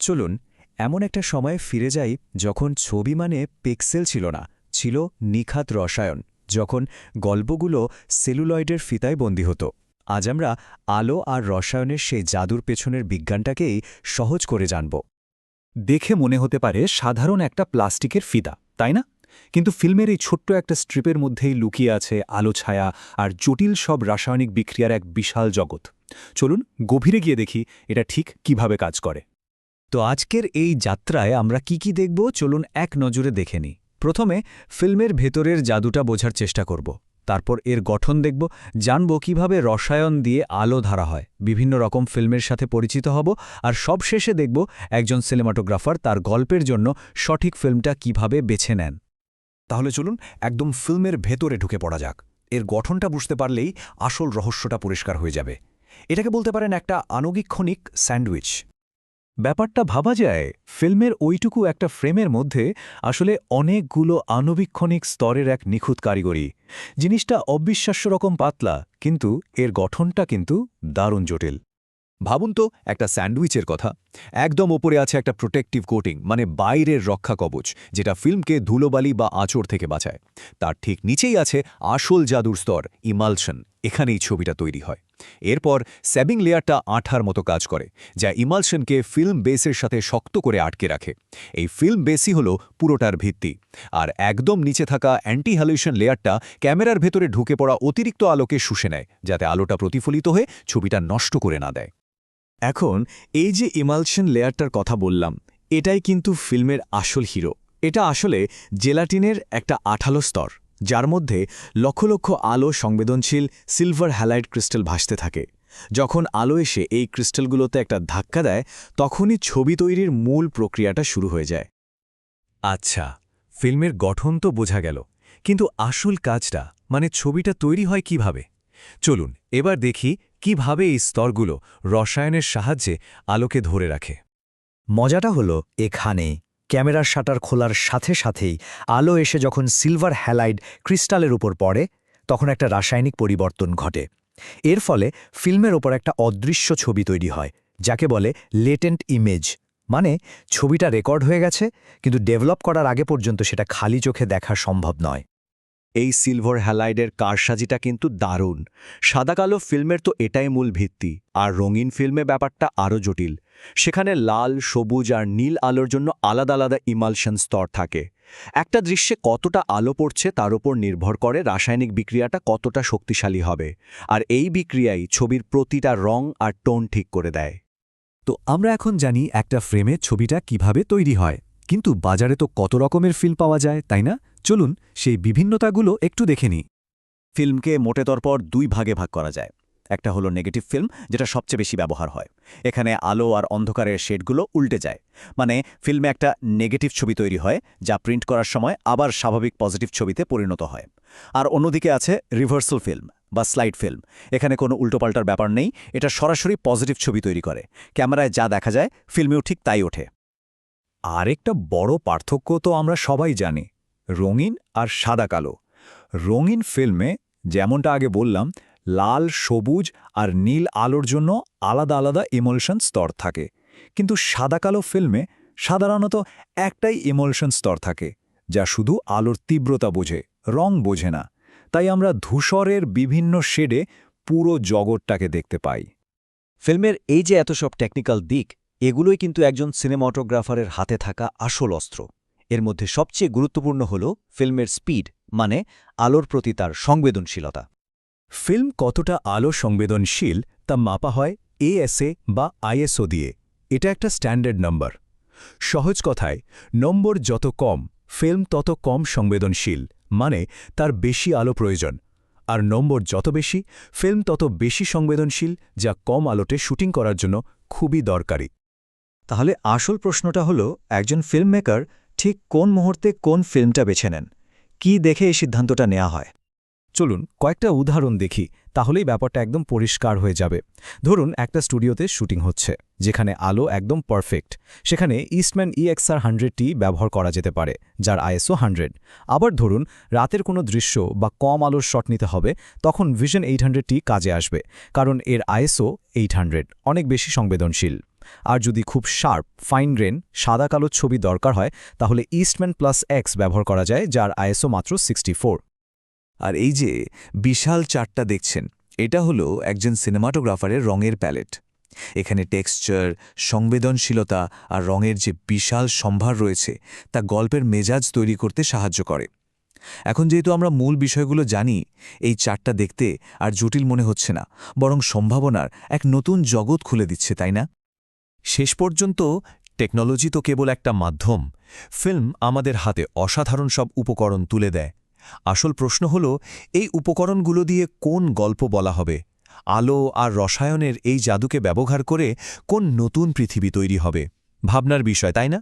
চলুন, এমন একটা সময়ে ফিরে যাই যখন ছবি মানে পিক্সেল ছিল না, ছিল নিখাত রসায়ন, যখন গল্পগুলো সেলুলয়েডের ফিতায় বন্দী হতো। আজ আমরা আলো আর রসায়নের সেই জাদুর পেছনের বিজ্ঞানটাকেই সহজ করে জানব। দেখে মনে হতে পারে সাধারণ একটা প্লাস্টিকের ফিতা, তাই না? কিন্তু ফিল্মের এই ছোট্ট একটা স্ট্রিপের মধ্যেই লুকিয়ে আছে আলো ছায়া আর জটিল সব রাসায়নিক বিক্রিয়ার এক বিশাল জগৎ। চলুন গভীরে গিয়ে দেখি এটা ঠিক কীভাবে কাজ করে। তো আজকের এই যাত্রায় আমরা কি কি দেখব চলুন এক নজরে দেখে নিই। প্রথমে, ফিল্মের ভেতরের জাদুটা বোঝার চেষ্টা করব। তারপর এর গঠন দেখব, জানব কীভাবে রসায়ন দিয়ে আলো ধারা হয়। বিভিন্ন রকম ফিল্মের সাথে পরিচিত হব আর সবশেষে দেখব একজন সিনেমাটোগ্রাফার তার গল্পের জন্য সঠিক ফিল্মটা কীভাবে বেছে নেন। তাহলে চলুন একদম ফিল্মের ভেতরে ঢুকে পড়া যাক। এর গঠনটা বুঝতে পারলেই আসল রহস্যটা পরিষ্কার হয়ে যাবে। এটাকে বলতে পারেন একটা আনুগীক্ষণিক স্যান্ডউইচ। ব্যাপারটা ভাবা যায়, ফিল্মের ওইটুকু একটা ফ্রেমের মধ্যে আসলে অনেকগুলো আণুবীক্ষণিক স্তরের এক নিখুঁত কারিগরি। জিনিসটা অবিশ্বাস্য রকম পাতলা, কিন্তু এর গঠনটা কিন্তু দারুণ জটিল। ভাবুন তো, একটা স্যান্ডউইচের কথা। একদম ওপরে আছে একটা প্রোটেক্টিভ কোটিং মানে বাইরের রক্ষা কবচ, যেটা ফিল্মকে ধুলোবালি বা আঁচড় থেকে বাঁচায়। তার ঠিক নিচেই আছে আসল জাদুর স্তর, ইমালশন, এখানেই ছবিটা তৈরি হয়। এরপর স্যাবিং লেয়ারটা আঠার মতো কাজ করে, যা ইমালশনকে ফিল্ম বেসের সাথে শক্ত করে আটকে রাখে। এই ফিল্ম বেসই হল পুরোটার ভিত্তি, আর একদম নিচে থাকা অ্যান্টি হ্যালিউশন লেয়ারটা ক্যামেরার ভেতরে ঢুকে পড়া অতিরিক্ত আলোকে শুষে নেয়, যাতে আলোটা প্রতিফলিত হয়ে ছবিটা নষ্ট করে না দেয়। এখন, এই যে ইমালশন লেয়ারটার কথা বললাম, এটাই কিন্তু ফিল্মের আসল হিরো। এটা আসলে জেলাটিনের একটা আঠালো স্তর। যার মধ্যে লক্ষ লক্ষ আলো সংবেদনশীল সিলভার হ্যালাইট ক্রিস্টাল ভাসতে থাকে। যখন আলো এসে এই ক্রিস্টালগুলোতে একটা ধাক্কা দেয়, তখনই ছবি তৈরির মূল প্রক্রিয়াটা শুরু হয়ে যায়। আচ্ছা ফিল্মের গঠন তো বোঝা গেল, কিন্তু আসল কাজটা মানে ছবিটা তৈরি হয় কীভাবে? চলুন, এবার দেখি কীভাবে এই স্তরগুলো রসায়নের সাহায্যে আলোকে ধরে রাখে। মজাটা হলো, এখানে ক্যামেরার শাটার খোলার সাথে সাথেই আলো এসে যখন সিলভার হ্যালাইড ক্রিস্টালের উপর পড়ে, তখন একটা রাসায়নিক পরিবর্তন ঘটে। এর ফলে ফিল্মের ওপর একটা অদৃশ্য ছবি তৈরি হয়, যাকে বলে লেটেন্ট ইমেজ মানে ছবিটা রেকর্ড হয়ে গেছে, কিন্তু ডেভেলপ করার আগে পর্যন্ত সেটা খালি চোখে দেখা সম্ভব নয়। এই সিলভার হ্যালাইডের কারসাজিটা কিন্তু দারুণ। সাদাকালো ফিল্মের তো এটাই মূল ভিত্তি, আর রঙিন ফিল্মে ব্যাপারটা আরও জটিল। সেখানে লাল, সবুজ আর নীল আলোর জন্য আলাদা আলাদা ইমালশন স্তর থাকে। একটা দৃশ্যে কতটা আলো পড়ছে তার উপর নির্ভর করে রাসায়নিক বিক্রিয়াটা কতটা শক্তিশালী হবে, আর এই বিক্রিয়াই ছবির প্রতিটা রং আর টোন ঠিক করে দেয়। তো আমরা এখন জানি একটা ফ্রেমে ছবিটা কীভাবে তৈরি হয়। কিন্তু বাজারে তো কত রকমের ফিল্ম পাওয়া যায়, তাই না? চলুন সেই বিভিন্নতাগুলো একটু দেখে নিই। ফিল্মকে মোটে তরপর দুই ভাগে ভাগ করা যায়। একটা হলো নেগেটিভ ফিল্ম যেটা সবচেয়ে বেশি ব্যবহার হয়। এখানে আলো আর অন্ধকারের শেডগুলো উল্টে যায়। মানে ফিল্মে একটা নেগেটিভ ছবি তৈরি হয়, যা প্রিন্ট করার সময় আবার স্বাভাবিক পজিটিভ ছবিতে পরিণত হয়। আর অন্যদিকে আছে রিভার্সাল ফিল্ম বা স্লাইড ফিল্ম এখানে কোনো উল্টোপাল্টার ব্যাপার নেই, এটা সরাসরি পজিটিভ ছবি তৈরি করে। ক্যামেরায় যা দেখা যায় ফিল্মেও ঠিক তাই ওঠে। আরেকটা বড় পার্থক্য তো আমরা সবাই জানি, রঙিন আর সাদা কালো। রঙিন ফিল্মে, যেমনটা আগে বললাম, লাল, সবুজ আর নীল আলোর জন্য আলাদা আলাদা ইমোলশন স্তর থাকে। কিন্তু সাদা কালো ফিল্মে সাধারণত একটাই ইমোলশন স্তর থাকে, যা শুধু আলোর তীব্রতা বোঝে, রং বোঝে না। তাই আমরা ধূসরের বিভিন্ন শেডে পুরো জগৎটাকে দেখতে পাই। ফিল্মের এই যে এত সব টেকনিক্যাল দিক এগুলোই কিন্তু একজন সিনেমাটোগ্রাফারের হাতে থাকা আসল অস্ত্র। এর মধ্যে সবচেয়ে গুরুত্বপূর্ণ হল ফিল্মের স্পিড মানে আলোর প্রতি তার সংবেদনশীলতা। ফিল্ম কতটা আলো সংবেদনশীল তা মাপা হয় এএসএ বা আইএসও দিয়ে। এটা একটা স্ট্যান্ডার্ড নম্বর। সহজ কথায়, নম্বর যত কম, ফিল্ম তত কম সংবেদনশীল মানে তার বেশি আলো প্রয়োজন। আর নম্বর যত বেশি, ফিল্ম তত বেশি সংবেদনশীল, যা কম আলোতে শুটিং করার জন্য খুবই দরকারি। তাহলে আসল প্রশ্নটা হলো, একজন ফিল্ম মেকার ঠিক কোন মুহূর্তে কোন ফিল্মটা বেছে নেন? কি দেখে এই সিদ্ধান্তটা নেওয়া হয়? চলুন কয়েকটা উদাহরণ দেখি, তাহলেই ব্যাপারটা একদম পরিষ্কার হয়ে যাবে। ধরুন, একটা স্টুডিওতে শুটিং হচ্ছে, যেখানে আলো একদম পারফেক্ট। সেখানে ইস্টম্যান ইএক্সআর হান্ড্রেডটি ব্যবহার করা যেতে পারে, যার আইএসও হান্ড্রেড আবার ধরুন, রাতের কোনো দৃশ্য বা কম আলোর শট নিতে হবে, তখন ভিশন এইট হান্ড্রেডটি কাজে আসবে, কারণ এর আইএসও এইট হান্ড্রেড অনেক বেশি সংবেদনশীল। আর যদি খুব শার্প, ফাইন গ্রেন, সাদা কালো ছবি দরকার হয়, তাহলে ইস্টম্যান প্লাস এক্স ব্যবহার করা যায়, যার আইএসও মাত্র সিক্সটি আর এই যে বিশাল চারটা দেখছেন, এটা হলো একজন সিনেমাটোগ্রাফারের রঙের প্যালেট। এখানে টেক্সচার, সংবেদনশীলতা আর রঙের যে বিশাল সম্ভার রয়েছে, তা গল্পের মেজাজ তৈরি করতে সাহায্য করে। এখন যেহেতু আমরা মূল বিষয়গুলো জানি, এই চারটা দেখতে আর জটিল মনে হচ্ছে না, বরং সম্ভাবনার এক নতুন জগৎ খুলে দিচ্ছে, তাই না? শেষ পর্যন্ত টেকনোলজি তো কেবল একটা মাধ্যম, ফিল্ম আমাদের হাতে অসাধারণ সব উপকরণ তুলে দেয়। আসল প্রশ্ন হল, এই উপকরণগুলো দিয়ে কোন গল্প বলা হবে? আলো আর রসায়নের এই জাদুকে ব্যবহার করে কোন নতুন পৃথিবী তৈরি হবে? ভাবনার বিষয়, তাই না?